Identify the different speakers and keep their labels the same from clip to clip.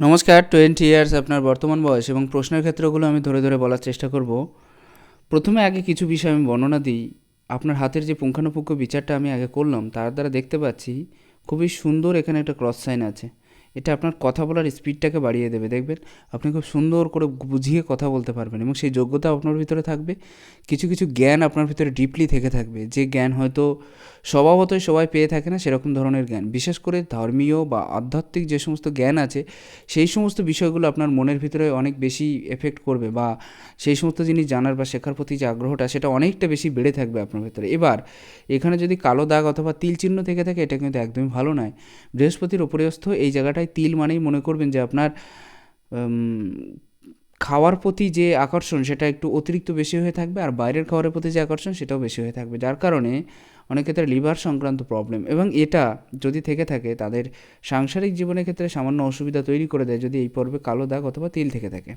Speaker 1: নমস্কার twenty years আপনার বর্তমান বয়স এবং প্রশ্নের ক্ষেত্রগুলো আমি ধরে ধরে বলার চেষ্টা করব। প্রথমে আগে কিছু বিষয় আমি বর্ণনা দিই। আপনার হাতের যে পুঙ্খানুপুঙ্খ বিচারটা আমি আগে করলাম, তার দ্বারা দেখতে পাচ্ছি খুবই সুন্দর এখানে একটা ক্রস সাইন আছে। এটা আপনার কথা বলার স্পিডটাকে বাড়িয়ে দেবে, দেখবেন? আপনি খুব সুন্দর করে বুঝিয়ে কথা বলতে পারবেন এবং সেই যোগ্যতা আপনার ভিতরে থাকবে। কিছু কিছু জ্ঞান আপনার ভিতরে ডিপলি থেকে থাকবে। যে জ্ঞান হয়তো স্বভাবতই সবাই পেয়ে থাকে না সেরকম ধরনের জ্ঞান। বিশেষ করে ধর্মীয় বা আধ্যাত্মিক যে সমস্ত জ্ঞান আছে, সেই সমস্ত বিষয়গুলো আপনার মনের ভিতরে অনেক বেশি এফেক্ট করবে বা সেই সমস্ত জিনিস জানার বা শেখার প্রতি যে আগ্রহটা, সেটা অনেকটা বেশি বেড়ে থাকবে আপনার ভিতরে। এবার, এখানে যদি কালো দাগ অথবা তিল চিহ্ন থেকে থাকে, এটা কিন্তু একদমই ভালো নয়। বৃহস্পতির উপরেস্থ এই জায়গাটায় তিল মানেই মনে করবেন যে আপনার খাওয়ার প্রতি যে আকর্ষণ, সেটা একটু অতিরিক্ত বেশি হয়ে থাকবে আর বাইরের খাবারের প্রতি যে আকর্ষণ, সেটাও বেশি হয়ে থাকবে। যার কারণে অনেক ক্ষেত্রে লিভার সংক্রান্ত প্রবলেম এবং এটা যদি থেকে থাকে, তাদের সাংসারিক জীবনের ক্ষেত্রে সামান্য অসুবিধা তৈরি করে দেয় যদি এই পর্বে কালো দাগ অথবা তিল থেকে থাকে।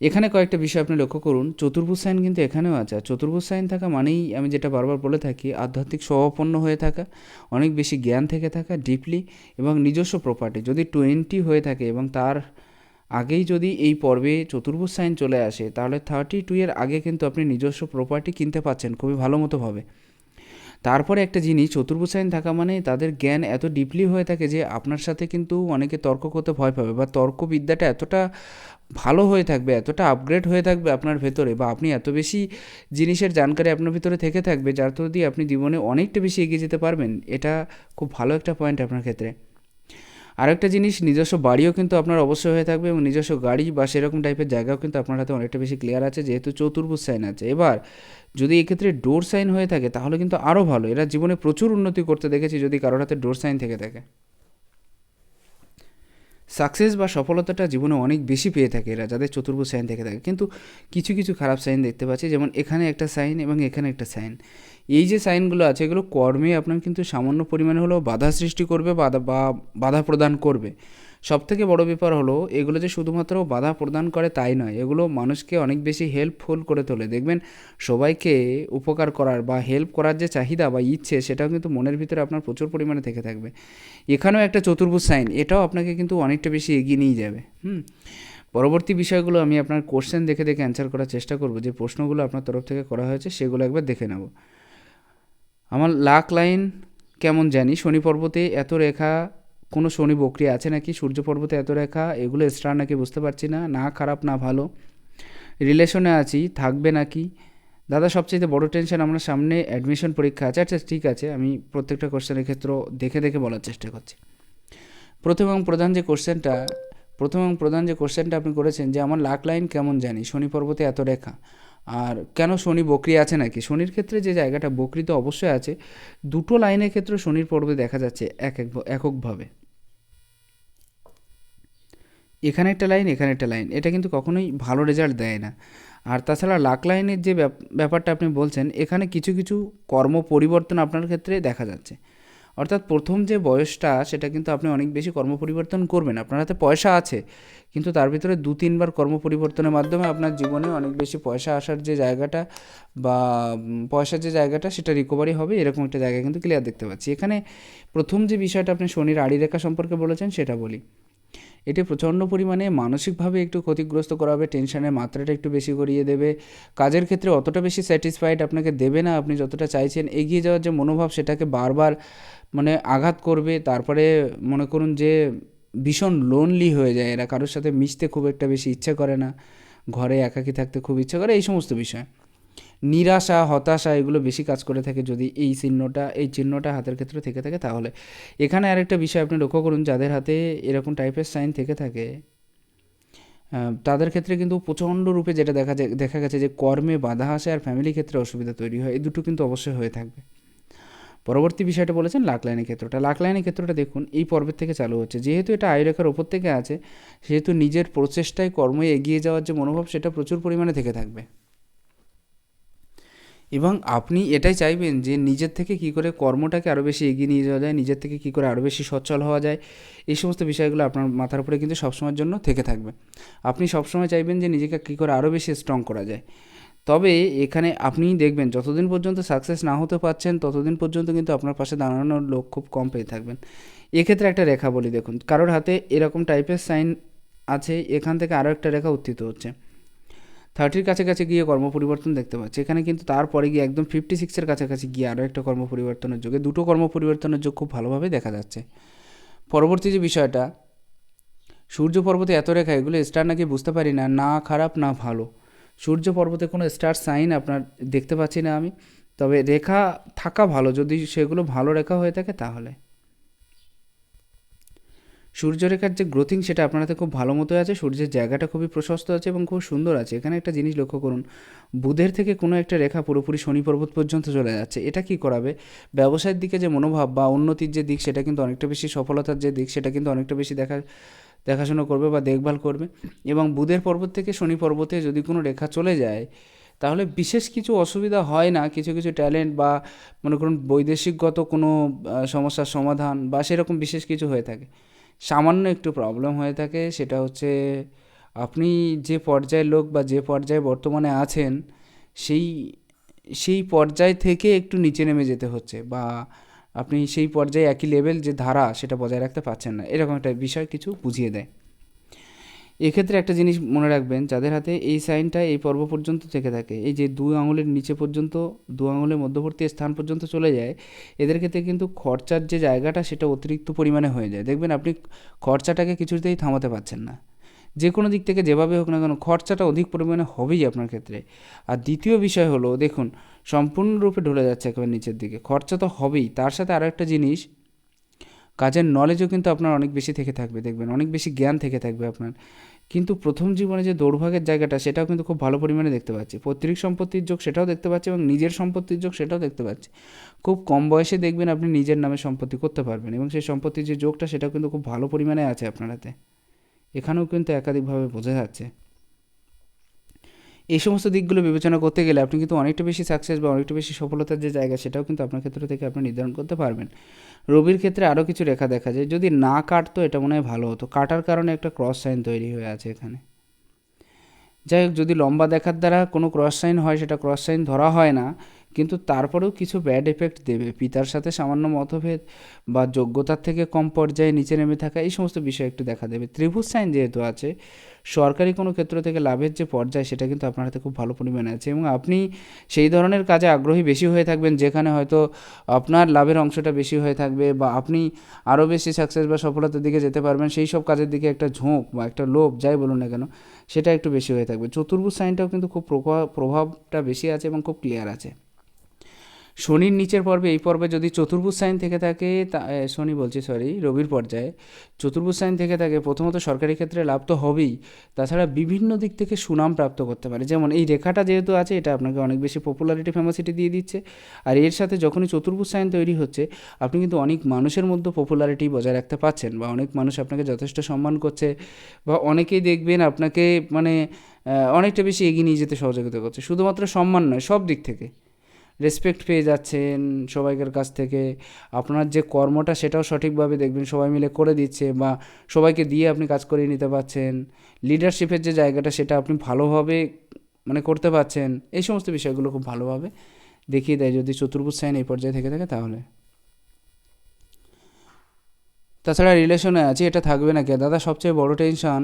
Speaker 1: এখানে কয়েকটা বিষয় আপনি লক্ষ্য করুন। চতুর্ভুজ সাইন কিন্তু এখানেও আছে। চতুর্ভুজ সাইন থাকা মানেই আমি যেটা বারবার বলে থাকি, আধ্যাত্মিক স্বভাবপন্ন হয়ে থাকা, অনেক বেশি জ্ঞান থেকে থাকা ডিপলি এবং নিজস্ব প্রপার্টি যদি টোয়েন্টি হয়ে থাকে এবং তার আগেই যদি এই পর্বে চতুর্ভুজ সাইন চলে আসে, তাহলে থার্টি টু এর আগে কিন্তু আপনি নিজস্ব প্রপার্টি কিনতে পাচ্ছেন। খুবই ভালো মতোভাবে তারপরে একটা জিনিস চতুর্ভুজ সাইন থাকা মানে তাদের জ্ঞান এত ডিপলি হয়ে থাকে যে আপনার সাথে কিন্তু অনেকে তর্ক করতে ভয় পাবে বা তর্কবিদ্যাটা এতটা ভালো হয়ে থাকবে, এতটা আপগ্রেড হয়ে থাকবে আপনার ভেতরে বা আপনি এত বেশি জিনিসের জানকারি আপনার ভিতরে থেকে থাকবে যার থ্রু দিয়ে আপনি জীবনে অনেকটা বেশি এগিয়ে যেতে পারবেন। এটা খুব ভালো একটা পয়েন্ট আপনার ক্ষেত্রে। আরেকটা জিনিস, নিজস্ব বাড়িও কিন্তু আপনার অবশ্যই হয়ে থাকবে এবং নিজস্ব গাড়ি বা সেরকম টাইপের জায়গাও কিন্তু আপনার হাতে অনেকটা বেশি ক্লিয়ার আছে, যেহেতু চতুর্ভুজ সাইন আছে। এবার, যদি এক্ষেত্রে ডোর সাইন হয়ে থাকে, তাহলে কিন্তু আরও ভালো। এরা জীবনে প্রচুর উন্নতি করতে দেখেছি যদি কারোর হাতে ডোর সাইন থেকে থাকে। সাকসেস বা সফলতাটা জীবনে অনেক বেশি পেয়ে থাকে এরা, যাদের চতুর্ভুজ সাইন থেকে থাকে। কিন্তু কিছু কিছু খারাপ সাইন দেখতে পাচ্ছি, যেমন এখানে একটা সাইন এবং এখানে একটা সাইন। এই যে সাইনগুলো আছে, এগুলো কর্মে আপনার কিন্তু সামান্য পরিমাণে হলেও বাধা সৃষ্টি করবে বা বাধা প্রদান করবে। সব থেকে বড় ব্যাপার হলো, এগুলো যে শুধুমাত্র বাধা প্রদান করে তাই নয়, এগুলো মানুষকে অনেক বেশি হেল্পফুল করে তোলে। দেখবেন, সবাইকে উপকার করার বা হেল্প করার যে চাহিদা বা ইচ্ছে, সেটাও কিন্তু মনের ভিতরে আপনার প্রচুর পরিমাণে থেকে থাকবে। এখানেও একটা চতুর্ভুজ সাইন এটাও আপনাকে কিন্তু অনেকটা বেশি এগিয়ে নিয়ে যাবে। হুম? পরবর্তী বিষয়গুলো আমি আপনার কোশ্চেন দেখে দেখে অ্যান্সার করার চেষ্টা করব, যে প্রশ্নগুলো আপনার তরফ থেকে করা হয়েছে, সেগুলো একবার দেখে নেব। আমার লাক লাইন কেমন জানি, শনি পর্বতে এত রেখা কোনো শনি বক্রি আছে নাকি? সূর্য পর্বতে এত রেখা, এগুলো স্টার নাকি বুঝতে পারছি না। না খারাপ, না ভালো। রিলেশনে আছি, থাকবে নাকি? দাদা, সবচেয়ে বড় টেনশন আমার সামনে অ্যাডমিশন পরীক্ষা আছে। আচ্ছা ঠিক আছে। আমি প্রত্যেকটা কোশ্চেনের ক্ষেত্র দেখে দেখে বলার চেষ্টা করছি। প্রথম এবং প্রধান যে কোশ্চেনটা, প্রথম এবং প্রধান যে কোশ্চেনটা আপনি করেছেন যে আমার লাক লাইন কেমন জানি? শনি পর্বতে এত রেখা। আর কেন শনি বকরি আছে নাকি? শনির ক্ষেত্রে যে জায়গাটা বকরি তো অবশ্যই আছে, দুটো লাইনের ক্ষেত্রে শনির পর্বে দেখা যাচ্ছে এক এক এককভাবে। এখানে একটা লাইন, এখানে একটা লাইন। এটা কিন্তু কখনোই ভালো রেজাল্ট দেয় না। আর তাছাড়া লাক লাইনের যে ব্যাপ- ব্যাপারটা আপনি বলছেন, এখানে কিছু কিছু কর্ম পরিবর্তন আপনার ক্ষেত্রে দেখা যাচ্ছে। অর্থাৎ প্রথম যে বয়সটা, সেটা কিন্তু আপনি অনেক বেশি কর্ম পরিবর্তন করবেন। আপনার হাতে পয়সা আছে, কিন্তু তার ভিতরে দু, তিনবার কর্ম পরিবর্তনের মাধ্যমে আপনার জীবনে অনেক বেশি পয়সা আসার যে জায়গাটা বা পয়সার যে জায়গাটা, সেটা রিকভারি হবে। এরকম একটা জায়গা কিন্তু ক্লিয়ার দেখতে পাচ্ছি। এখানে প্রথম যে বিষয়টা আপনি শনির আড়ি রেখা সম্পর্কে বলেছেন, সেটা বলি। এটি প্রচণ্ড পরিমাণে মানসিকভাবে একটু ক্ষতিগ্রস্ত করাবে, টেনশনের মাত্রাটা একটু বেশি করিয়ে দেবে। কাজের ক্ষেত্রে অতটা বেশি স্যাটিসফাইড আপনাকে দেবে না, আপনি যতটা চাইছেন এগিয়ে যাওয়ার যে মনোভাব সেটাকে বারবার মানে আঘাত করবে। তারপরে মনে করুন যে ভীষণ লোনলি হয়ে যায় এরা, কারোর সাথে মিশতে খুব একটা বেশি ইচ্ছে করে না, ঘরে একাকী থাকতে খুব ইচ্ছে করে, এই সমস্ত বিষয়। নিরাশা, হতাশা এগুলো বেশি কাজ করে থাকে যদি এই চিহ্নটা এই চিহ্নটা হাতের ক্ষেত্রে থেকে থাকে তাহলে। এখানে আরেকটা বিষয় আপনি লক্ষ্য করুন, যাদের হাতে এরকম টাইপের সাইন থেকে থাকে তাদের ক্ষেত্রে কিন্তু প্রচণ্ড রূপে যেটা দেখা যায়, দেখা গেছে যে কর্মে বাধা আসে আর ফ্যামিলি ক্ষেত্রে অসুবিধা তৈরি হয়। এই দুটো কিন্তু অবশ্যই হয়ে থাকবে। পরবর্তী বিষয়টা বলেছেন লাখ লাইনের ক্ষেত্রটা। লাখ লাইনের ক্ষেত্রটা দেখুন, এই পর্বের থেকে চালু হচ্ছে। যেহেতু এটা আয়রেখার ওপর থেকে আছে, সেহেতু নিজের প্রচেষ্টায় কর্মে এগিয়ে যাওয়ার যে মনোভাব, সেটা প্রচুর পরিমাণে থেকে থাকবে। এবং আপনি এটাই চাইবেন যে নিজের থেকে কী করে কর্মটাকে আরও বেশি এগিয়ে নিয়ে যাওয়া যায়, নিজের থেকে কী করে আরও বেশি সচ্ছল হওয়া যায়, এই সমস্ত বিষয়গুলো আপনার মাথার উপরে কিন্তু সবসময়ের জন্য থেকে থাকবে। আপনি সবসময় চাইবেন যে নিজেকে কী করে আরও বেশি স্ট্রং করা যায়। তবে এখানে আপনি দেখবেন যতদিন পর্যন্ত সাকসেস না হতে পারছেন, ততদিন পর্যন্ত কিন্তু আপনার পাশে দাঁড়ানোর লোক খুব কম পেয়ে থাকবেন। এক্ষেত্রে একটা রেখা বলি দেখুন, কারোর হাতে এরকম টাইপের সাইন আছে, এখান থেকে আরও একটা রেখা উত্থিত হচ্ছে। থার্টির কাছাকাছি গিয়ে কর্ম পরিবর্তন দেখতে পাচ্ছি। এখানে কিন্তু তারপরে গিয়ে একদম ফিফটি সিক্সের কাছাকাছি গিয়ে আরও একটা কর্ম পরিবর্তনের যোগে, দুটো কর্ম পরিবর্তনের যোগ খুব ভালোভাবে দেখা যাচ্ছে। পরবর্তী যে বিষয়টা, সূর্য পর্বতে এত রেখা, এগুলো স্টার নাকি বুঝতে পারি না না খারাপ, না ভালো। সূর্য পর্বতে কোনো স্টার সাইন আপনার দেখতে পাচ্ছি না আমি, তবে রেখা থাকা ভালো, যদি সেগুলো ভালো রেখা হয়ে থাকে তাহলে। সূর্যরেখার যে গ্রোথিং সেটা আপনার হাতে খুব ভালো মতো আছে, সূর্যের জায়গাটা খুবই প্রশস্ত আছে এবং খুব সুন্দর আছে। এখানে একটা জিনিস লক্ষ্য করুন, বুধের থেকে কোনো একটা রেখা পুরোপুরি শনি পর্বত পর্যন্ত চলে যাচ্ছে। এটা কি করাবে? ব্যবসায়ের দিকে যে মনোভাব বা উন্নতির যে দিক সেটা কিন্তু অনেকটা বেশি, সফলতার যে দিক সেটা কিন্তু অনেকটা বেশি দেখা, দেখাশোনা করবে বা দেখভাল করবে এবং বুধের পর্বত থেকে শনি পর্বতে যদি কোনো রেখা চলে যায়, তাহলে বিশেষ কিছু অসুবিধা হয় না। কিছু কিছু ট্যালেন্ট বা মনে করুন বৈদেশিকগত কোনো সমস্যার সমাধান বা সেরকম বিশেষ কিছু হয়ে থাকে। সামান্য একটু প্রবলেম হয়ে থাকে, সেটা হচ্ছে আপনি যে পর্যায়ের লোক বা যে পর্যায়ে বর্তমানে আছেন, সেই সেই পর্যায় থেকে একটু নিচে নেমে যেতে হচ্ছে বা আপনি সেই পর্যায়ে একই লেভেল যে ধারা, সেটা বজায় রাখতে পারছেন না। এরকম একটা বিষয় কিছু বুঝিয়ে দেয়। এক্ষেত্রে একটা জিনিস মনে রাখবেন, যাদের হাতে এই সাইনটা এই পর্ব পর্যন্ত থেকে থাকে, এই যে দু আঙুলের নিচে পর্যন্ত দু আঙুলের মধ্যবর্তী স্থান পর্যন্ত চলে যায়, এদের ক্ষেত্রে কিন্তু খরচার যে জায়গাটা সেটা অতিরিক্ত পরিমাণে হয়ে যায়। দেখবেন আপনি খরচাটাকে কিছুতেই থামাতে পারছেন না। যে কোনো দিক থেকে যেভাবে হোক না কেন, খরচাটা অধিক পরিমাণে হবেই আপনার ক্ষেত্রে। আর দ্বিতীয় বিষয় হলো, দেখুন, সম্পূর্ণরূপে ঢলে যাচ্ছে একেবারে নিচের দিকে, খরচা তো হবেই। তার সাথে আরও একটা জিনিস কাজের নলেজও কিন্তু আপনার অনেক বেশি থেকে থাকবে, দেখবেন। অনেক বেশি জ্ঞান থেকে থাকবে আপনার। কিন্তু প্রথম জীবনে যে দৌর্ভাগ্যের জায়গাটা, সেটাও কিন্তু খুব ভালো পরিমাণে দেখতে পাচ্ছি। পৈতৃক সম্পত্তির যোগ সেটাও দেখতে পাচ্ছি এবং নিজের সম্পত্তির যোগ সেটাও দেখতে পাচ্ছি। খুব কম বয়সে দেখবেন আপনি নিজের নামে সম্পত্তি করতে পারবেন এবং সেই সম্পত্তির যে যোগটা, সেটাও কিন্তু খুব ভালো পরিমাণে আছে আপনার হাতে। এখানেও কিন্তু একাধিকভাবে বোঝা যাচ্ছে। এই সমস্ত দিকগুলো বিবেচনা করতে গেলে আপনি কিন্তু অনেকটা বেশি সাকসেস বা অনেকটা বেশি সফলতার যে জায়গা, সেটাও কিন্তু আপনার ক্ষেত্র থেকে আপনি নির্ধারণ করতে পারবেন। রবির ক্ষেত্রে আরও কিছু রেখা দেখা যায়। যদি না কাটতো, এটা মনে হয় ভালো হতো। কাটার কারণে একটা ক্রস সাইন তৈরি হয়ে আছে এখানে। যাই হোক, যদি লম্বা দেখার দ্বারা কোনো ক্রস সাইন হয়, সেটা ক্রস সাইন ধরা হয় না কিন্তু তারপরেও কিছু ব্যাড এফেক্ট দেবে। পিতার সাথে সামান্য মতভেদ বা যোগ্যতার থেকে কম পর্যায়ে নিচে নেমে থাকা, এই সমস্ত বিষয় একটু দেখা দেবে। ত্রিভুজ সাইন যেহেতু আছে, সরকারি কোনো ক্ষেত্র থেকে লাভের যে পর্যায়, সেটা কিন্তু আপনার হাতে খুব ভালো পরিমাণে আছে এবং আপনি সেই ধরনের কাজে আগ্রহী বেশি হয়ে থাকবেন, যেখানে হয়তো আপনার লাভের অংশটা বেশি হয়ে থাকবে বা আপনি আরও বেশি সাকসেস বা সফলতার দিকে যেতে পারবেন, সেই সব কাজের দিকে একটা ঝোঁক বা একটা লোভ, যাই বলুন না কেন, সেটা একটু বেশি হয়ে থাকবে। চতুর্ভুজ সাইনটাও কিন্তু খুব প্রভাব, প্রভাবটা বেশি আছে এবং খুব ক্লিয়ার আছে। শনির নিচের পর্বে, এই পর্বে যদি চতুর্ভুজ সাইন থেকে থাকে, তা শনি বলছি সরি রবির পর্যায়ে। চতুর্ভুজ সাইন থেকে থাকে, প্রথমত সরকারি ক্ষেত্রে লাভ তো হবেই। তাছাড়া বিভিন্ন দিক থেকে সুনাম প্রাপ্ত করতে পারে। যেমন এই রেখাটা যেহেতু আছে, এটা আপনাকে অনেক বেশি পপুলারিটি ফেমাসিটি দিয়ে দিচ্ছে। আর এর সাথে যখনই চতুর্ভুজ সাইন তৈরি হচ্ছে, আপনি কিন্তু অনেক মানুষের মধ্যে পপুলারিটি বজায় রাখতে পারছেন বা অনেক মানুষ আপনাকে যথেষ্ট সম্মান করছে বা অনেকেই দেখবেন আপনাকে মানে অনেকটা বেশি এগিয়ে নিয়ে যেতে সহযোগিতা করছে। শুধুমাত্র সম্মান নয়, সব দিক থেকে। রেসপেক্ট পেয়ে যাচ্ছেন সবাইকার কাছ থেকে। আপনার যে কর্মটা সেটাও সঠিকভাবে দেখবেন, সবাই মিলে করে দিচ্ছে বা সবাইকে দিয়ে আপনি কাজ করিয়ে নিতে পারছেন। লিডারশিপের যে জায়গাটা সেটা আপনি ভালোভাবে মানে করতে পারছেন, এই সমস্ত বিষয়গুলো খুব ভালোভাবে দেখিয়ে দেয় যদি চতুর্ভুজ সাইন এই পর্যায়ে থেকে থাকে তাহলে। তাছাড়া রিলেশনে আছে, এটা থাকবে না কে? দাদা, সবচেয়ে বড় টেনশন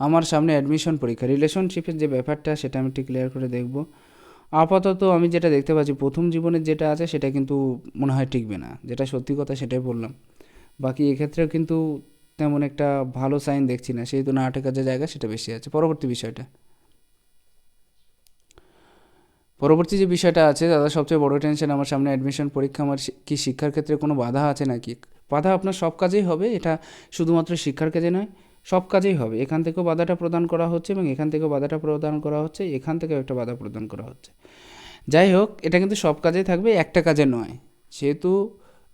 Speaker 1: আমার সামনে অ্যাডমিশন পরীক্ষা। রিলেশনশিপের যে ব্যাপারটা সেটা আমি একটু ক্লিয়ার করে দেখব। আপাতত আমি যেটা দেখতে পাচ্ছি, প্রথম জীবনের যেটা আছে সেটা কিন্তু মনে হয় টিকবে না। যেটা সত্যি কথা সেটাই বললাম। বাকি এক্ষেত্রেও কিন্তু তেমন একটা ভালো সাইন দেখছি না। সেহেতু না টেকার যে জায়গা সেটা বেশি আছে। পরবর্তী বিষয়টা। পরবর্তী যে বিষয়টা আছে, দাদা, সবচেয়ে বড় টেনশন আমার সামনে অ্যাডমিশন পরীক্ষা আমার কি শিক্ষার ক্ষেত্রে কোনো বাধা আছে নাকি? বাধা আপনার সব কাজেই হবে, এটা শুধুমাত্র শিক্ষার কাজে নয়। সব কাজেই হবে। এখান থেকেও বাধাটা প্রদান করা হচ্ছে এবং এখান থেকেও বাধাটা প্রদান করা হচ্ছে, এখান থেকেও একটা বাধা প্রদান করা হচ্ছে। যাই হোক, এটা কিন্তু সব কাজেই থাকবে, একটা কাজে নয়। সেহেতু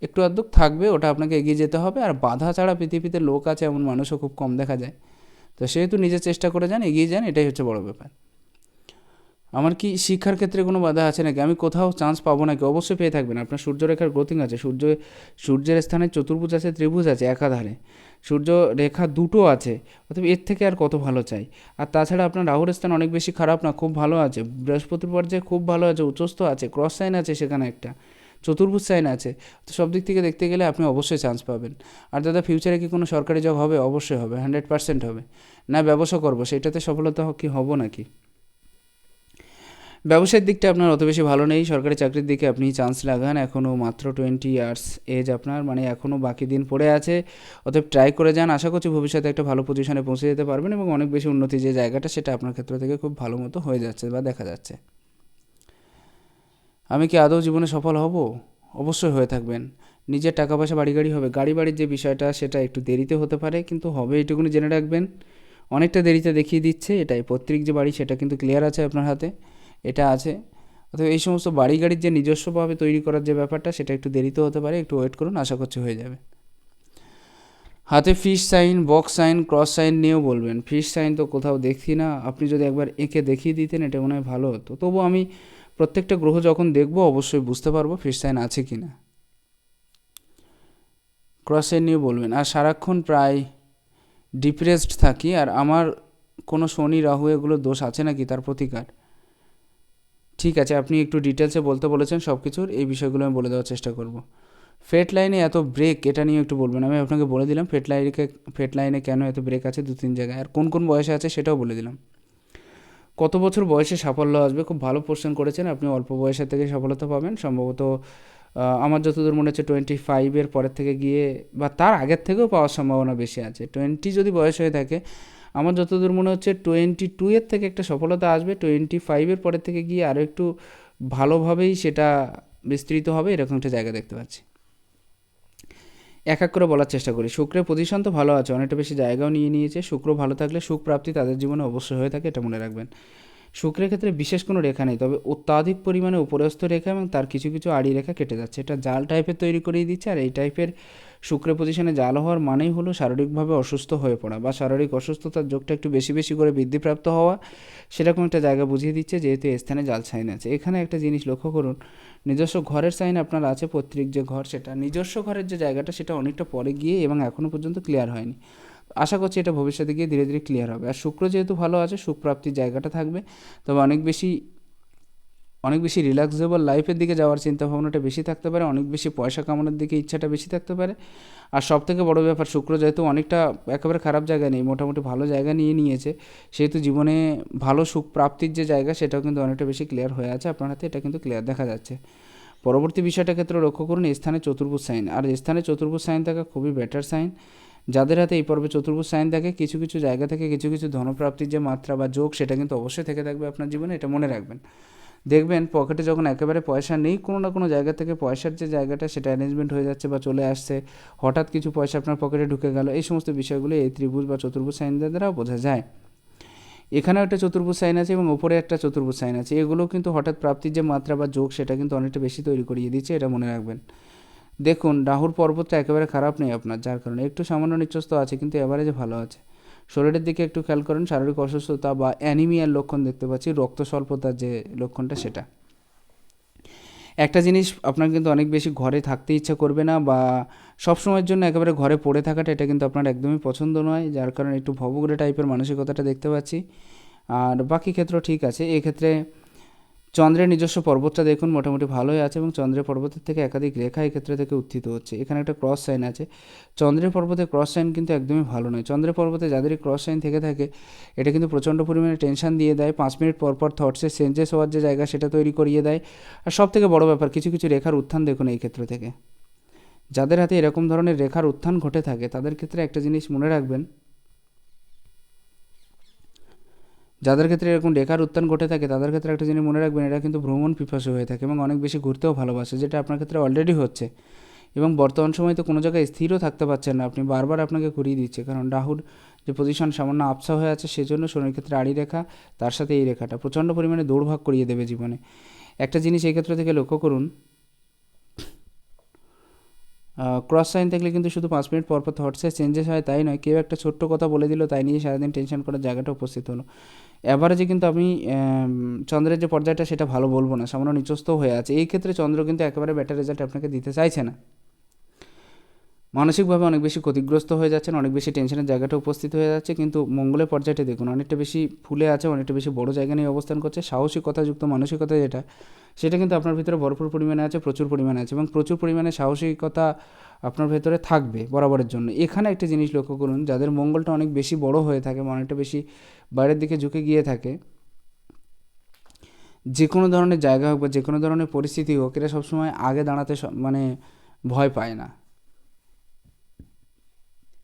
Speaker 1: একটু আধটু থাকবে, ওটা আপনাকে এগিয়ে যেতে হবে। আর বাধা ছাড়া পৃথিবীতে লোক আছে, এমন মানুষও খুব কম দেখা যায়। তো সেহেতু নিজের চেষ্টা করে যান, এগিয়ে যান, এটাই হচ্ছে বড় ব্যাপার। আমার কি শিক্ষার ক্ষেত্রে কোনো বাধা আছে নাকি? আমি কোথাও চান্স পাবো নাকি? অবশ্যই পেয়ে থাকবেন। আপনার সূর্যরেখার গ্রোথিং আছে। সূর্য, সূর্যের স্থানে চতুর্ভুজ আছে, ত্রিভুজ আছে একাধারে। সূর্য রেখা দুটো আছে। অথবা এর থেকে আর কত ভালো চাই? আর তাছাড়া আপনার রাহুর স্থান অনেক বেশি খারাপ না, খুব ভালো আছে। বৃহস্পতির পর্যায়ে খুব ভালো আছে, উচ্চস্থ আছে ক্রস সাইন আছে সেখানে একটা। চতুর্ভুজ সাইন আছে। তো সব দিক থেকে দেখতে গেলে আপনি অবশ্যই চান্স পাবেন। আর দাদা ফিউচারে কি কোনো সরকারি জব হবে? অবশ্যই হবে হান্ড্রেড পার্সেন্ট হবে। না, ব্যবসা করব। সেটাতে সফলতা কি হব নাকি? ব্যবসার দিকটা আপনার অত বেশি ভালো নেই। সরকারি চাকরির দিকে আপনি চান্স লাগান। এখনও মাত্র টোয়েন্টি ইয়ার্স এজ আপনার। মানে এখনও বাকি দিন পড়ে আছে। অতএব ট্রাই করে যান। আশা করছি ভবিষ্যতে একটা ভালো পজিশনে পৌঁছে যেতে পারবেন এবং অনেক বেশি উন্নতি যে জায়গাটা, সেটা আপনার ক্ষেত্র থেকে খুব ভালো মতো হয়ে যাচ্ছে বা দেখা যাচ্ছে। আমি কি আদৌ জীবনে সফল হব? অবশ্যই হয়ে থাকবেন। নিজের টাকা পয়সা বাড়ি গাড়ি হবে। গাড়ি বাড়ির যে বিষয়টা, সেটা একটু দেরিতে হতে পারে, কিন্তু হবে এটুকুনি জেনে রাখবেন। অনেকটা দেরিতে দেখিয়ে দিচ্ছে। এটাই। পৈতৃক যে বাড়ি, সেটা কিন্তু ক্লিয়ার আছে আপনার হাতে। এটা আছে। অথবা এই সমস্ত বাড়ি গাড়ির যে নিজস্বভাবে তৈরি করার যে ব্যাপারটা, সেটা একটু দেরিতে হতে পারে, একটু ওয়েট করুন, আশা করছি হয়ে যাবে। হাতে fish sign box sign cross sign নিয়েও বলবেন। ফিশ সাইন তো কোথাও দেখি না। আপনি যদি একবার এঁকে দেখিয়ে দিতেন, এটা মনে হয় ভালো হতো। তবু আমি প্রত্যেকটা গ্রহ যখন দেখব, অবশ্যই বুঝতে পারব ফিশ সাইন আছে কি না ক্রস সাইন নিয়ে বলবেন, আর সারাক্ষণ প্রায় ডিপ্রেসড থাকি, আর আমার কোনো শনি, রাহু এগুলো দোষ আছে নাকি? তার প্রতিকার। ঠিক আছে, আপনি একটু ডিটেলসে বলতে বলেছেন সব কিছুর এই বিষয়গুলো আমি বলে দেওয়ার চেষ্টা করব। ফেট লাইনে এত ব্রেক এটা নিয়ে একটু বলবেন। আমি আপনাকে বলে দিলাম ফেট লাইনকে ফেট লাইনে কেন এত ব্রেক আছে দু তিন জায়গায়, আর কোন কোন বয়সে আছে সেটাও বলে দিলাম। কত বছর বয়সে সাফল্য আসবে? খুব ভালো কোশ্চেন করেছেন, আপনি অল্প বয়সের থেকে সফলতা পাবেন। সম্ভবত আমার যতদূর মনে হচ্ছে টোয়েন্টি ফাইভের পরের থেকে গিয়ে, বা তার আগের থেকেও পাওয়ার সম্ভাবনা বেশি আছে। টোয়েন্টি যদি বয়স হয়ে থাকে আমার যতদূর মনে হচ্ছে টোয়েন্টি টু এর থেকে একটা সফলতা আসবে টোয়েন্টি ফাইভের পরের থেকে গিয়ে আরও একটু ভালোভাবেই সেটা বিস্তৃত হবে, এরকম একটা জায়গা দেখতে পাচ্ছি। এক এক করে বলার চেষ্টা করি। শুক্রের পজিশন তো ভালো আছে, অনেকটা বেশি জায়গাও নিয়ে নিয়েছে। শুক্র ভালো থাকলে সুখ প্রাপ্তি তাদের জীবনে অবশ্যই হয়ে থাকে, এটা মনে রাখবেন। শুক্রের ক্ষেত্রে বিশেষ কোনো রেখা নেই, তবে অত্যাধিক পরিমাণে উপরস্থ রেখা এবং তার কিছু কিছু আড়ি রেখা কেটে যাচ্ছে। এটা জাল টাইপের তৈরি করিয়ে দিচ্ছে আর এই টাইপের শুক্রের পজিশনে জাল হওয়ার মানেই হলো শারীরিকভাবে অসুস্থ হয়ে পড়া বা শারীরিক অসুস্থতার যোগটা একটু বেশি বেশি করে বৃদ্ধিপ্রাপ্ত হওয়া। সেরকম একটা জায়গা বুঝিয়ে দিচ্ছে যেহেতু স্থানে জাল সাইন আছে। এখানে একটা জিনিস লক্ষ্য করুন, নিজস্ব ঘরের সাইন আপনার আছে, পৈতৃক যে ঘর সেটা। নিজস্ব ঘরের যে জায়গাটা সেটা অনেকটা পরে গিয়ে এবং এখনও পর্যন্ত ক্লিয়ার হয়নি। আশা করছি এটা ভবিষ্যতে গিয়ে ধীরে ধীরে ক্লিয়ার হবে। আর শুক্র যেহেতু ভালো আছে সুখপ্রাপ্তির জায়গাটা থাকবে। তবে অনেক বেশি অনেক বেশি রিল্যাক্সেবল লাইফের দিকে যাওয়ার চিন্তা ভাবনাটা বেশি থাকতে পারে, অনেক বেশি পয়সা কামানোর দিকে ইচ্ছাটা বেশি থাকতে পারে। আর সব থেকে বড়ো ব্যাপার, শুক্র যেহেতু অনেকটা একেবারে খারাপ জায়গা নেই, মোটামুটি ভালো জায়গা নিয়ে নিয়েছে, সেহেতু জীবনে ভালো সুখ প্রাপ্তির যে জায়গা সেটাও কিন্তু অনেকটা বেশি ক্লিয়ার হয়ে আছে আপনার হাতে, এটা কিন্তু ক্লিয়ার দেখা যাচ্ছে। পরবর্তী বিষয়টা ক্ষেত্রে লক্ষ্য করুন স্থানে চতুর্ভুজ সাইন আর স্থানে চতুর্ভুজ সাইন থাকা খুবই বেটার সাইন যাদের হাতে এই পর্বে চতুর্ভুজ সাইন থাকে, কিছু কিছু জায়গা থেকে কিছু কিছু ধনপ্রাপ্তির যে মাত্রা বা যোগ, সেটা কিন্তু অবশ্যই থেকে থাকবে আপনার জীবনে, এটা মনে রাখবেন। দেখবেন পকেটে যখন একেবারে পয়সা নেই, কোনো না কোনো জায়গা থেকে পয়সার যে জায়গাটা, সেটা অ্যারেঞ্জমেন্ট হয়ে যাচ্ছে বা চলে আসছে। হঠাৎ কিছু পয়সা আপনার পকেটে ঢুকে গেল। এই সমস্ত বিষয়গুলো এই ত্রিভুজ বা চতুর্ভুজ সাইনদের দ্বারাও বোঝা যায়। এখানেও একটা চতুর্ভুজ সাইন আছে এবং ওপরে একটা চতুর্ভুজ সাইন আছে। এগুলো কিন্তু হঠাৎ প্রাপ্তির যে মাত্রা বা যোগ, সেটা কিন্তু অনেকটা বেশি তৈরি করিয়ে দিচ্ছে, এটা মনে রাখবেন। দেখুন, রাহুর পর্বতটা একেবারে খারাপ নেই আপনার, যার কারণে একটু সামান্য নিচস্ত আছে, কিন্তু এভারেজে ভালো আছে। শরীরের দিকে একটু খেয়াল করেন, শারীরিক অসুস্থতা বা অ্যানিমিয়ার লক্ষণ দেখতে পাচ্ছি রক্ত স্বল্পতার যে লক্ষণটা সেটা। একটা জিনিস আপনার কিন্তু অনেক বেশি ঘরে থাকতে ইচ্ছা করবে না বা সব সময়ের জন্য একেবারে ঘরে পড়ে থাকাটা, এটা কিন্তু আপনার একদমই পছন্দ নয়, যার কারণে একটু ভবঘুরে টাইপের মানসিকতাটা দেখতে পাচ্ছি। আর বাকি ক্ষেত্র ঠিক আছে, এক্ষেত্রে চন্দ্রের নিজস্ব পর্বতটা দেখুন, মোটামুটি ভালোই আছে এবং চন্দ্রের পর্বতের থেকে একাধিক রেখা এক্ষেত্রে থেকে উত্থিত হচ্ছে। এখানে একটা ক্রস সাইন আছে। চন্দ্রের পর্বতে ক্রস সাইন কিন্তু একদমই ভালো নয়। চন্দ্রের পর্বতে যাদেরই ক্রস সাইন থেকে থাকে, এটা কিন্তু প্রচণ্ড পরিমাণে টেনশন দিয়ে দেয়। পাঁচ মিনিট পর পর থটসের চেঞ্জেস হওয়ার যে জায়গা সেটা তৈরি করিয়ে দেয়। আর সব থেকে বড় ব্যাপার, কিছু কিছু রেখার উত্থান দেখুন এই ক্ষেত্র থেকে। যাদের হাতে এরকম ধরনের রেখার উত্থান ঘটে থাকে, তাদের ক্ষেত্রে একটা জিনিস মনে রাখবেন যাদের ক্ষেত্রে এরকম রেখার উত্থান ঘটে থাকে, তাদের ক্ষেত্রে একটা জিনিস মনে রাখবেন, এরা কিন্তু ভ্রমণ পিপাসু হয়ে থাকে এবং অনেক বেশি ঘুরতেও ভালোবাসে, যেটা আপনার ক্ষেত্রে অলরেডি হচ্ছে। এবং বর্তমান সময় তো কোনো জায়গায় স্থিরও থাকতে পারছেন না, আপনি বারবার আপনাকে ঘুরিয়ে দিচ্ছে। কারণ রাহুর যে পজিশন সামান্য আপসা হয়ে আছে, সেজন্য শনির ক্ষেত্রে আড়ি রেখা, তার সাথে এই রেখাটা প্রচণ্ড পরিমাণে দৌড়ভাগ করিয়ে দেবে জীবনে। একটা জিনিস এই ক্ষেত্র থেকে লক্ষ্য করুন ক্রস সাইন থাকলে কিন্তু শুধু পাঁচ মিনিট পর পর থটসে চেঞ্জেস হয়, তাই নয়। কেউ একটা ছোট্ট কথা বলে দিল, তাই নিয়ে সারাদিন টেনশন করার জায়গাটা উপস্থিত হলো। অ্যাভারেজে কিন্তু আমি চন্দ্রের যে পর্যায়টা, সেটা ভালো বলব না। সামান্য নিচস্থ হয়ে আছে। এই ক্ষেত্রে চন্দ্র কিন্তু একেবারে বেটার রেজাল্ট আপনাকে দিতে চাইছে না। মানসিকভাবে অনেক বেশি ক্ষতিগ্রস্ত হয়ে যাচ্ছেন, অনেক বেশি টেনশনের জায়গাটা উপস্থিত হয়ে যাচ্ছে, কিন্তু মঙ্গলের পর্যায়টা দেখুন, অনেকটা বেশি ফুলে আছে, অনেকটা বেশি বড় জায়গা নিয়ে অবস্থান করছে। সাহসিকতাযুক্ত, মানসিকতা যেটা, সেটা কিন্তু আপনার ভিতরে ভরপুর পরিমাণে আছে, প্রচুর পরিমাণে আছে এবং প্রচুর পরিমাণে সাহসিকতা আপনার ভেতরে থাকবে বরাবরের জন্য। এখানে একটা জিনিস লক্ষ্য করুন, যাদের মঙ্গলটা অনেক বেশি বড় হয়ে থাকে অনেকটা বেশি বাইরের দিকে ঝুঁকে গিয়ে থাকে, যে কোনো ধরনের জায়গা হোক বা যে কোনো ধরনের পরিস্থিতি হোক, এরা সবসময় আগে দাঁড়াতে মানে ভয় পায় না।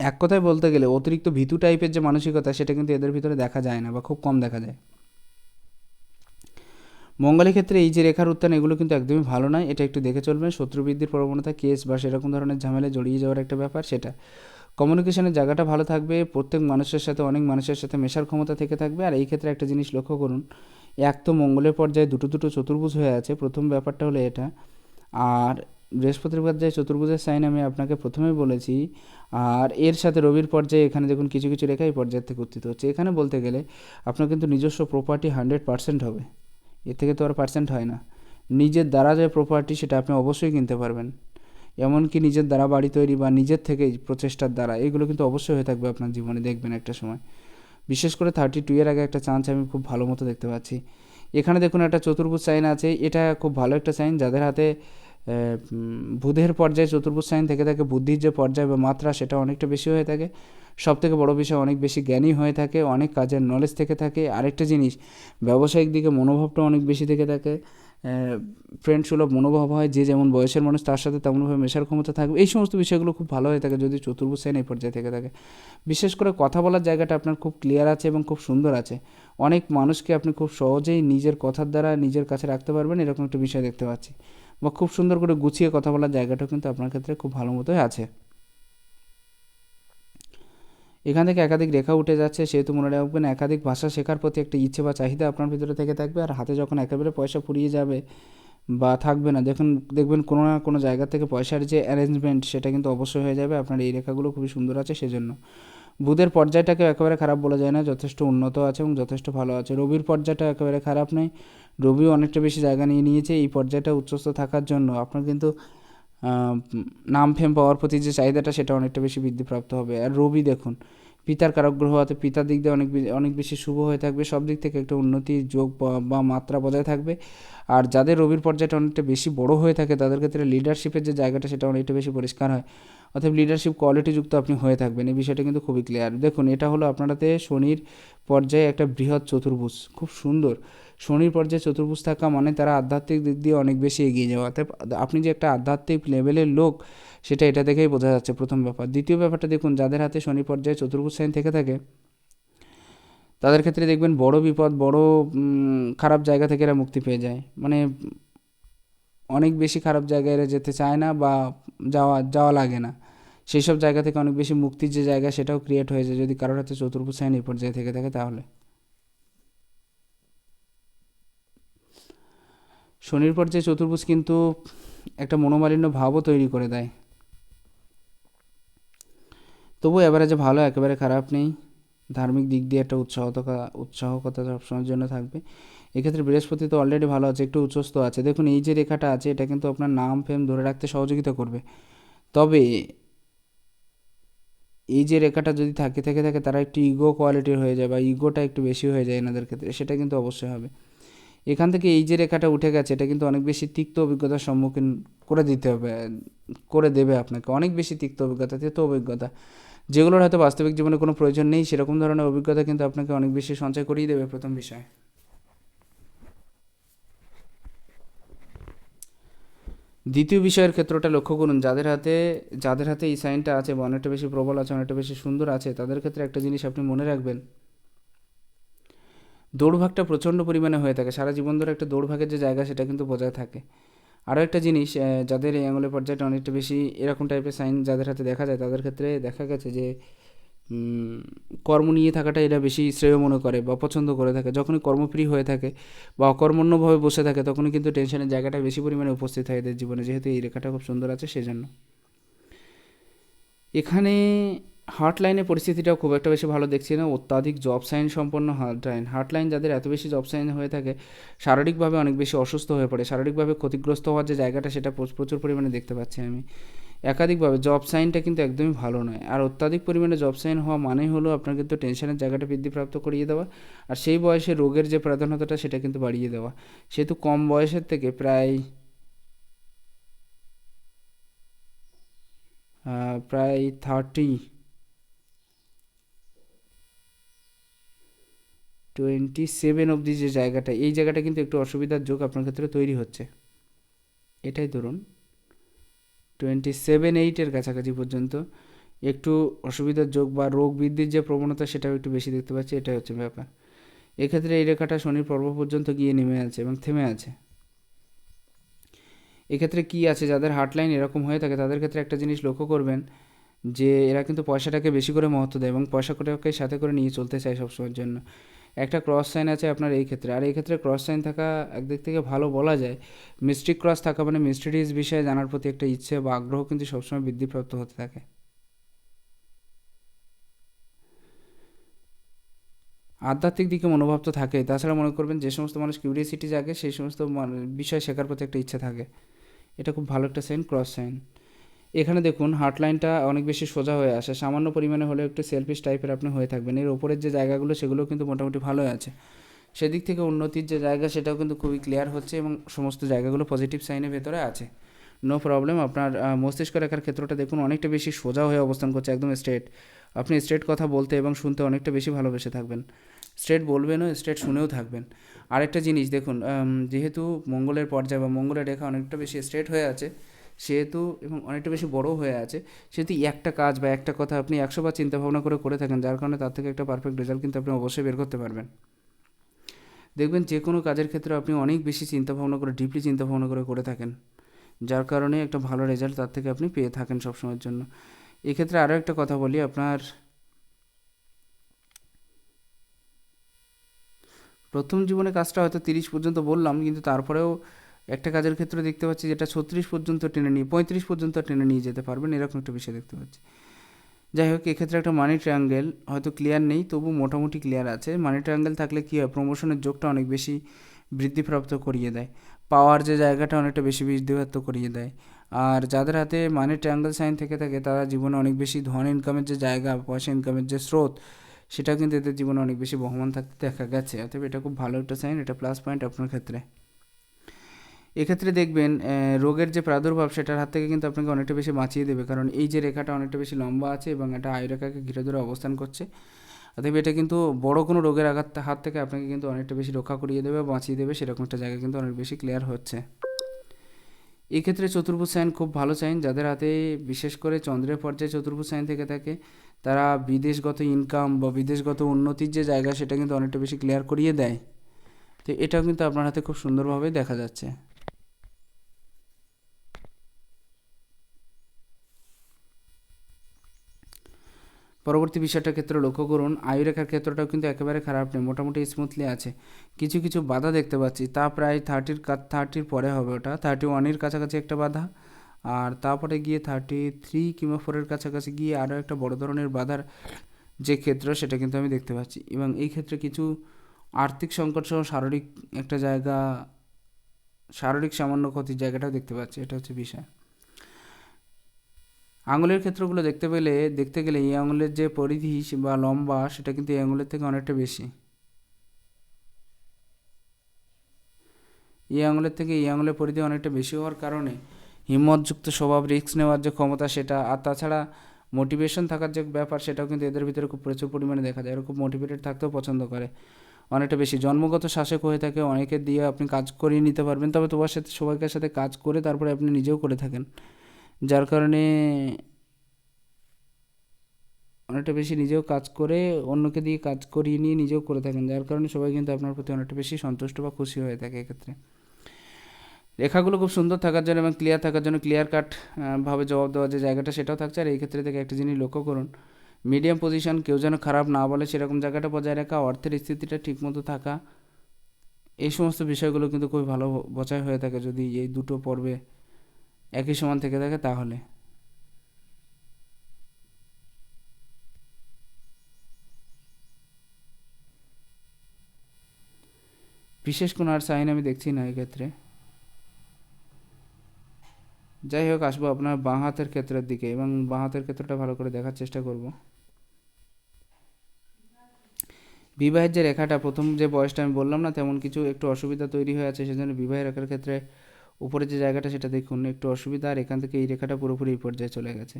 Speaker 1: এক কথায় বলতে গেলে অতিরিক্ত ভীতু টাইপের যে মানসিকতা, সেটা কিন্তু এদের ভিতরে দেখা যায় না বা খুব কম দেখা যায়। মঙ্গলের ক্ষেত্রে এই যে রেখার উত্থান, এগুলো কিন্তু একদমই ভালো নয়। এটা একটু দেখে চলবেন। শত্রু বৃদ্ধির প্রবণতা, কেস বা সেরকম ধরনের ঝামেলায় জড়িয়ে যাওয়ার একটা ব্যাপার, সেটা। কমিউনিকেশনের জায়গাটা ভালো থাকবে, প্রত্যেক মানুষের সাথে, অনেক মানুষের সাথে মেশার ক্ষমতা থেকে থাকবে। আর এই ক্ষেত্রে একটা জিনিস লক্ষ্য করুন, এক তো মঙ্গলের পর্যায়ে দুটো দুটো চতুর্ভুজ হয়ে আছে। প্রথম ব্যাপারটা হলো এটা। আর বৃহস্পতির পর্যায়ে চতুর্ভুজের সাইন আমি আপনাকে প্রথমেই বলেছি, আর এর সাথে রবির পর্যায়ে এখানে দেখুন কিছু কিছু রেখা এই পর্যায় থেকে উত্থিত হচ্ছে। এখানে বলতে গেলে আপনার কিন্তু নিজস্ব প্রপার্টি হান্ড্রেড পার্সেন্ট হবে। এর থেকে তো আর পার্সেন্ট হয় না। নিজের দ্বারা যে প্রপার্টি সেটা আপনি অবশ্যই কিনতে পারবেন। এমনকি নিজের দ্বারা বাড়ি তৈরি বা নিজের থেকেই প্রচেষ্টার দ্বারা, এগুলো কিন্তু অবশ্যই হয়ে থাকবে আপনার জীবনে, দেখবেন একটা সময়। বিশেষ করে থার্টি টু এর আগে একটা চান্স আমি খুব ভালো মতো দেখতে পাচ্ছি। এখানে দেখুন একটা চতুর্ভুজ সাইন আছে। এটা খুব ভালো একটা সাইন যাদের হাতে বুধের পর্যায়ে চতুর্ভুজ সাইন থেকে থাকে, বুদ্ধির যে পর্যায় বা মাত্রা সেটা অনেকটা বেশি হয়ে থাকে। সব থেকে বড় বিষয়, অনেক বেশি জ্ঞানী হয়ে থাকে, অনেক কাজের নলেজ থেকে থাকে। আরেকটা জিনিস, ব্যবসায়িক দিকে মনোভাবটা অনেক বেশি থেকে থাকে। ফ্রেন্ড সুলভ মনোভাব হয়, যে যেমন বয়সের মানুষ তার সাথে তেমনভাবে মেশার ক্ষমতা থাকবে। এই সমস্ত বিষয়গুলো খুব ভালো হয়ে থাকে যদি চতুর্ভুজ সাইন এই পর্যায়ে থেকে থাকে। বিশেষ করে কথা বলার জায়গাটা আপনার খুব ক্লিয়ার আছে এবং খুব সুন্দর আছে। অনেক মানুষকে আপনি খুব সহজেই নিজের কথার দ্বারা নিজের কাছে রাখতে পারবেন, এরকম একটা বিষয় দেখতে পাচ্ছি। বা খুব সুন্দর করে গুছিয়ে কথা বলার জায়গাটাও কিন্তু আপনার ক্ষেত্রে খুব ভালো মতোই আছে। এখান থেকে একাধিক রেখা উঠে যাচ্ছে, সেহেতু মনে রাখবেন একাধিক ভাষা শেখার প্রতি একটা ইচ্ছে বা চাহিদা আপনার ভিতরে থেকে থাকবে, আর হাতে যখন একেবারে পয়সা ফুরিয়ে যাবে বা থাকবে না, দেখুন, দেখবেন কোনো না কোনো জায়গা থেকে পয়সার যে অ্যারেঞ্জমেন্ট সেটা কিন্তু অবশ্যই হয়ে যাবে, আপনার এই রেখাগুলো খুবই সুন্দর আছে সেজন্য। বুধের পর্যায়টাকে একেবারে খারাপ বলা যায় না। যথেষ্ট উন্নত আছে এবং যথেষ্ট ভালো আছে। রবির পর্যায়টা একেবারে খারাপ নেই রবিও অনেকটা বেশি জায়গা নিয়ে নিয়েছে। এই পর্যায়টা উচ্চস্থ থাকার জন্য আপনার কিন্তু নাম ফেম পাওয়ার প্রতি যে চাহিদাটা, সেটা অনেকটা বেশি বৃদ্ধিপ্রাপ্ত হবে। আর রবি দেখুন, পিতার কারক গ্রহ আছে পিতার দিক দিয়ে অনেক অনেক বেশি শুভ হয়ে থাকবে। সব দিক থেকে একটা উন্নতি যোগ বা মাত্রা বজায় থাকবে। আর যাদের রবির পর্যায়টা অনেকটা বেশি বড় হয়ে থাকে, তাদের ক্ষেত্রে লিডারশিপের যে জায়গাটা, সেটা অনেকটা বেশি পরিষ্কার হয়। অর্থাৎ লিডারশিপ কোয়ালিটিযুক্ত আপনি হয়ে থাকবেন। এই বিষয়টা কিন্তু খুবই ক্লিয়ার দেখুন, এটা হলো আপনারাতে শনির পর্যায়ে একটা বৃহৎ চতুর্ভুজ। খুব সুন্দর। শনির পর্যায়ে চতুর্ভুজ থাকা মানে তারা আধ্যাত্মিক দিক দিয়ে অনেক বেশি এগিয়ে যাওয়া। অর্থাৎ আপনি যে একটা আধ্যাত্মিক লেভেলের লোক, সেটা এটা দেখেই বোঝা যাচ্ছে প্রথম ব্যাপার। দ্বিতীয় ব্যাপারটা দেখুন, যাদের হাতে শনি পর্যায়ে চতুর্ভুজ সাইন থেকে থাকে, তাদের ক্ষেত্রে দেখবেন বড় বিপদ, বড় খারাপ জায়গা থেকে এরা মুক্তি পেয়ে যায়। মানে অনেক বেশি খারাপ জায়গায় এরা যেতে চায় না বা যাওয়া যাওয়া লাগে না। সেই সব জায়গা থেকে অনেক বেশি মুক্তির যে জায়গা সেটাও ক্রিয়েট হয়ে যায় যদি কারোর হাতে চতুর্ভুজ সাইন এই পর্যায়ে থেকে থাকে তাহলে। শনির পর্যায়ে চতুর্ভুজ কিন্তু একটা মনোমালিন্য ভাবও তৈরি করে দেয়। তবু এবারে যে ভালো, একেবারে খারাপ নেই। ধার্মিক দিক দিয়ে একটা উৎসাহতা উৎসাহকতা সবসময়ের জন্য থাকবে। এক্ষেত্রে বৃহস্পতি তো অলরেডি ভালো আছে, একটু উচ্চস্থ আছে। দেখুন, এই যে রেখাটা আছে, এটা কিন্তু আপনার নাম, ফেম ধরে রাখতে সহযোগিতা করবে। তবে এই যে রেখাটা যদি থাকে, থেকে, থাকে, তারা একটু ইগো কোয়ালিটির হয়ে যায় বা ইগোটা একটু বেশি হয়ে যায় এনাদের ক্ষেত্রে, সেটা কিন্তু অবশ্যই হবে। এখান থেকে এই যে রেখাটা উঠে গেছে, এটা কিন্তু অনেক বেশি তিক্ত অভিজ্ঞতার সম্মুখীন করে দিতে হবে, করে দেবে আপনাকে। অনেক বেশি তিক্ত অভিজ্ঞতা তিক্ত অভিজ্ঞতা। যেগুলোর হয়তো বাস্তবিক জীবনে কোনো প্রয়োজন নেই, সেরকম ধরনের অভিজ্ঞতা কিন্তু আপনাকে অনেক বেশি সঞ্চয় করিয়ে দেবে প্রথম বিষয়। দ্বিতীয় বিষয়ের ক্ষেত্রটা লক্ষ্য করুন, যাদের হাতে যাদের হাতে এই সাইনটা আছে, বা অনেকটা বেশি প্রবল আছে, অনেকটা বেশি সুন্দর আছে, তাদের ক্ষেত্রে একটা জিনিস আপনি মনে রাখবেন। দৌড়ভাগটা প্রচণ্ড পরিমাণে হয়ে থাকে, সারা জীবন ধরে একটা দৌড়ভাগের যে জায়গা, সেটা কিন্তু বজায় থাকে। আরও একটা জিনিস যাদের এই আঙুলের পর্যায়টা অনেকটা বেশি এরকম টাইপের সাইন যাদের হাতে দেখা যায়, তাদের ক্ষেত্রে দেখা গেছে যে কর্ম নিয়ে থাকাটা এরা বেশি শ্রেয় মনে করে বা পছন্দ করে থাকে। যখনই কর্মপ্রিয় হয়ে থাকে বা অকর্মণ্যভাবে বসে থাকে, তখনই কিন্তু টেনশনের জায়গাটা বেশি পরিমাণে উপস্থিত হয় এদের জীবনে। যেহেতু এই রেখাটা খুব সুন্দর আছে, সেজন্য। এখানে হার্ট লাইনের পরিস্থিতিটাও খুব একটা বেশি ভালো দেখছি না। অত্যাধিক জব সাইন সম্পন্ন হার্ট লাইন হার্ট লাইন যাদের এত বেশি জব সাইন হয়ে থাকে, শারীরিকভাবে অনেক বেশি অসুস্থ হয়ে পড়ে। শারীরিকভাবে ক্ষতিগ্রস্ত হওয়ার যে জায়গাটা, সেটা প্রচ- প্রচুর পরিমাণে দেখতে পাচ্ছি আমি। একাধিকভাবে জব সাইনটা কিন্তু একদমই ভালো নয়। আর অত্যাধিক পরিমাণে জব সাইন হওয়া মানে হলো আপনার কিন্তু টেনশনের জায়গাটা বৃদ্ধিপ্রাপ্ত করিয়ে দেওয়া। আর সেই বয়সে রোগের যে প্রাধান্যতাটা, সেটা কিন্তু বাড়িয়ে দেওয়া। সেহেতু কম বয়সের থেকে প্রায় প্রায় থার্টি টোয়েন্টি সেভেন অবধি যে জায়গাটা, এই জায়গাটা কিন্তু একটু অসুবিধার যোগ আপনার ক্ষেত্রে তৈরি হচ্ছে। এটাই ধরুন। টোয়েন্টি সেভেন এইটের কাছাকাছি পর্যন্ত একটু অসুবিধার যোগ বা রোগ বৃদ্ধির যে প্রবণতা সেটাও একটু বেশি দেখতে পাচ্ছি, এটাই হচ্ছে ব্যাপার। এক্ষেত্রে এই রেখাটা শনির পর্ব পর্যন্ত গিয়ে নেমে আছে এবং থেমে আছে। এক্ষেত্রে কি আছে? যাদের হার্টলাইন এরকম হয়ে থাকে, তাদের ক্ষেত্রে একটা জিনিস লক্ষ্য করবেন যে এরা কিন্তু পয়সাটাকে বেশি করে মহত্ব দেয় এবং পয়সা পয়সাটাকে সাথে করে নিয়ে চলতে চায় সবসময়ের জন্য। একটা ক্রস সাইন আছে আপনার এই ক্ষেত্রে। আর এই ক্ষেত্রে ক্রস সাইন থাকা একদিক থেকে ভালো বলা যায়। মিস্ট্রিক ক্রস থাকা মানে মিস্ট্রিজ বিষয়ে জানার প্রতি একটা ইচ্ছে বা আগ্রহ কিন্তু সবসময় বৃদ্ধিপ্রাপ্ত হতে থাকে। আধ্যাত্মিক দিকে মনোভাব তো থাকে তাছাড়া মনে করবেন যে সমস্ত মানুষ কিউরিয়াসিটি জাগে, সেই সমস্ত বিষয় শেখার প্রতি একটা ইচ্ছা থাকে। এটা খুব ভালো একটা সাইন ক্রস সাইন এখানে দেখুন হার্ট লাইনটা অনেক বেশি সোজা হয়ে আসে। সামান্য পরিমাণে হলেও একটু সেলফিশ টাইপের আপনি হয়ে থাকবেন। এর ওপরের যে জায়গাগুলো, সেগুলো কিন্তু মোটামুটি ভালোই আছে। সেদিক থেকে উন্নতির যে জায়গা, সেটাও কিন্তু খুবই ক্লিয়ার হচ্ছে এবং সমস্ত জায়গাগুলো পজিটিভ সাইনের ভেতরে আছে। নো প্রবলেম আপনার মস্তিষ্ক রেখার ক্ষেত্রটা দেখুন, অনেকটা বেশি সোজা হয়ে অবস্থান করছে, একদম স্ট্রেট আপনি স্ট্রেট কথা বলতে এবং শুনতে অনেকটা বেশি ভালোবেসে থাকবেন। স্ট্রেট বলবেনও স্ট্রেট শুনেও থাকবেন। আরেকটা জিনিস দেখুন যেহেতু মঙ্গলের পর্যায় বা মঙ্গলের রেখা অনেকটা বেশি স্ট্রেট হয়ে আছে সেহেতু এবং অনেকটা বেশি বড় হয়ে আছে, সেহেতু একটা কাজ বা একটা কথা আপনি একশো বার চিন্তা ভাবনা করে করে থাকেন, যার কারণে তার থেকে একটা পারফেক্ট রেজাল্ট কিন্তু আপনি অবশ্যই বের করতে পারবেন। দেখবেন যে কোনো কাজের ক্ষেত্রে আপনি অনেক বেশি চিন্তা ভাবনা করে ডিপলি চিন্তা ভাবনা করে করে থাকেন, যার কারণে একটা ভালো রেজাল্ট তার থেকে আপনি পেয়ে থাকেন সবসময়ের জন্য। এক্ষেত্রে আরও একটা কথা বলি, আপনার প্রথম জীবনে কাজটা হয়তো তিরিশ পর্যন্ত বললাম, কিন্তু তারপরেও একটা কাজের ক্ষেত্রে দেখতে পাচ্ছি যেটা ছত্রিশ পর্যন্ত টেনে নিয়ে, পঁয়ত্রিশ পর্যন্ত টেনে নিয়ে যেতে পারবেন, এরকম একটা বিষয় দেখতে পাচ্ছি। যাই হোক, এক্ষেত্রে একটা মানি ট্রায়াঙ্গেল হয়তো ক্লিয়ার নেই, তবু মোটামুটি ক্লিয়ার আছে। মানি ট্রায়াঙ্গেল থাকলে কী হয় প্রমোশনের যোগটা অনেক বেশি বৃদ্ধিপ্রাপ্ত করিয়ে দেয়। পাওয়ার যে জায়গাটা অনেকটা বেশি বৃদ্ধিপ্রাপ্ত করিয়ে দেয়। আর যাদের হাতে মানি ট্রায়াঙ্গেল সাইন থেকে থাকে, তারা জীবনে অনেক বেশি ধন ইনকামের যে জায়গা, পয়সা ইনকামের যে স্রোত, সেটাও কিন্তু এদের জীবনে অনেক বেশি বহমান থাকতে দেখা গেছে। অতএব এটা খুব ভালো একটা সাইন এটা প্লাস পয়েন্ট আপনার ক্ষেত্রে। এক্ষেত্রে দেখবেন রোগের যে প্রাদুর্ভাব সেটার হাত থেকে কিন্তু আপনাকে অনেকটা বেশি বাঁচিয়ে দেবে। কারণ এই যে রেখাটা অনেকটা বেশি লম্বা আছে এবং এটা আয়ুরেখাকে ঘিরে ধরে অবস্থান করছে, অতএব এটা কিন্তু বড় কোনো রোগের আঘাত হাত থেকে আপনাকে কিন্তু অনেকটা বেশি রক্ষা করিয়ে দেবে, বাঁচিয়ে দেবে সেরকম একটা জায়গা কিন্তু অনেক বেশি ক্লিয়ার হচ্ছে। এই ক্ষেত্রে চতুর্ভুজ সাইন খুব ভালো সাইন, যাদের হাতে বিশেষ করে চন্দ্রের পর্যায়ে চতুর্ভুজ সাইন থেকে থাকে, তারা বিদেশগত ইনকাম বা বিদেশগত উন্নতির যে জায়গা সেটা কিন্তু অনেকটা বেশি ক্লিয়ার করিয়ে দেয়। তো এটাও কিন্তু আপনার হাতে খুব সুন্দরভাবে দেখা যাচ্ছে। পরবর্তী বিষয়টার ক্ষেত্রে লক্ষ্য করুন, আয়ুরেখার ক্ষেত্রটাও কিন্তু একেবারে খারাপ নেই মোটামুটি স্মুথলি আছে। কিছু কিছু বাধা দেখতে পাচ্ছি, তা প্রায় থার্টির থার্টির পরে হবে ওটা। থার্টি ওয়ানের কাছাকাছি একটা বাধা, আর তারপরে গিয়ে থার্টি থ্রি কিংবা ফোরের কাছাকাছি গিয়ে আরও একটা বড় ধরনের বাধার যে ক্ষেত্র, সেটা কিন্তু আমি দেখতে পাচ্ছি। এবং এই ক্ষেত্রে কিছু আর্থিক সংকট সহ শারীরিক একটা জায়গা, শারীরিক সামান্য ক্ষতির জায়গাটাও দেখতে পাচ্ছি, এটা হচ্ছে বিষয়। আঙুলের ক্ষেত্রগুলো দেখতে পেলে, দেখতে গেলে এই আঙুলের যে পরিধি বা লম্বা, সেটা কিন্তু এই আঙুলের থেকে অনেকটা বেশি। এই আঙুলের থেকে এই আঙুলের পরিধি অনেকটা বেশি হওয়ার কারণে হিম্মতযুক্ত স্বভাব, রিস্ক নেওয়ার যে ক্ষমতা সেটা, আর তাছাড়া মোটিভেশন থাকার যে ব্যাপার সেটাও কিন্তু এদের ভিতরে খুব প্রচুর পরিমাণে দেখা যায়। এরা খুব মোটিভেটেড থাকতেও পছন্দ করে। অনেকটা বেশি। জন্মগত শাসক হয়ে থাকে, অনেকে দিয়ে আপনি কাজ করিয়ে নিতে পারবেন, তবে তোমার সাথে সবাইকার সাথে কাজ করে তারপরে আপনি নিজেও করে থাকেন। যার কারণে অনেকটা বেশি নিজেও কাজ করে অন্যকে দিয়ে কাজ করিয়ে নিয়ে নিজেও করে থাকেন। যার কারণে সবাই কিন্তু আপনার প্রতি অনেকটা বেশি সন্তুষ্ট বা খুশি হয়ে থাকে এক্ষেত্রে। রেখাগুলো খুব সুন্দর থাকার জন্য এবং ক্লিয়ার থাকার জন্য ক্লিয়ার কাট ভাবে জবাব দেওয়ার যে জায়গাটা সেটাও থাকছে। আর এই ক্ষেত্রে থেকে একটা জিনিস লক্ষ্য করুন মিডিয়াম পজিশন কেউ যেন খারাপ না বলে সেরকম জায়গাটা বজায় রাখা, অর্থের স্থিতিটা ঠিকমতো থাকা, এই সমস্ত বিষয়গুলো কিন্তু খুবই ভালো বজায় হয়ে থাকে যদি এই দুটো পর্বে একই সমান থেকে থাকে তাহলে। বিশেষ কোনো আর সাইন আমি দেখছি না এক্ষেত্রে। যাই হোক, আসব আপনার বাঁ হাতের ক্ষেত্রের দিকে এবং বাঁ হাতের ক্ষেত্রটা ভালো করে দেখার চেষ্টা করব। বিবাহের যে রেখাটা, প্রথম যে বয়সটা আমি বললাম না, তেমন কিছু একটু অসুবিধা তৈরি হয়ে আছে, সেজন্য বিবাহের রেখার ক্ষেত্রে উপরে যে জায়গাটা সেটা দেখুন, একটু অসুবিধা, আর এখান থেকে এই রেখাটা পুরোপুরি এই পর্যায়ে চলে গেছে।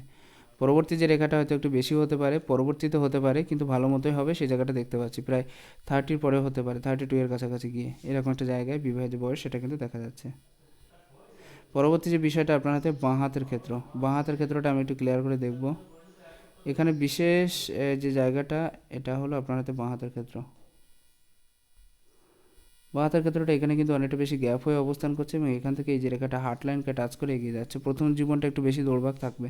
Speaker 1: পরবর্তী যে রেখাটা হয়তো একটু বেশি হতে পারে, পরবর্তীতে হতে পারে, কিন্তু ভালো মতোই হবে সেই জায়গাটা দেখতে পাচ্ছি। প্রায় থার্টির পরে হতে পারে থার্টি টু এর কাছাকাছি গিয়ে। এরকম একটা জায়গায় বিবাহের যে বয়স, সেটা কিন্তু দেখা যাচ্ছে। পরবর্তী যে বিষয়টা আপনার হাতে বাঁ হাতের ক্ষেত্র, বাঁ হাতের ক্ষেত্রটা আমি একটু ক্লিয়ার করে দেখব। এখানে বিশেষ যে জায়গাটা, এটা হলো আপনার হাতে বাঁ হাতের ক্ষেত্র। বাঁ হাতের ক্ষেত্রটা এখানে কিন্তু অনেকটা বেশি গ্যাপ হয়ে অবস্থান করছে এবং এখান থেকে এই যে রেখাটা হার্ট লাইনকে টাচ করে এগিয়ে যাচ্ছে। প্রথম জীবনটা একটু বেশি দৌড়বাক থাকবে।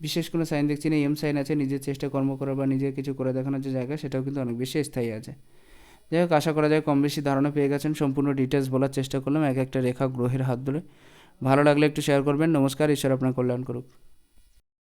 Speaker 1: বিশেষ কোনো সাইন দেখছি না এম সাইন আছে, নিজের চেষ্টা কর্ম করা বা নিজের কিছু করে দেখানোর যে জায়গা, সেটাও কিন্তু অনেক বেশি স্থায়ী আছে। যাই হোক, আশা করা যায় কম বেশি ধারণা পেয়ে গেছেন, সম্পূর্ণ ডিটেলস বলার চেষ্টা করলাম, এক একটা রেখা গ্রহের হাত ধরে। ভালো লাগলে একটু শেয়ার করবেন। নমস্কার, ঈশ্বর আপনার কল্যাণ করুক।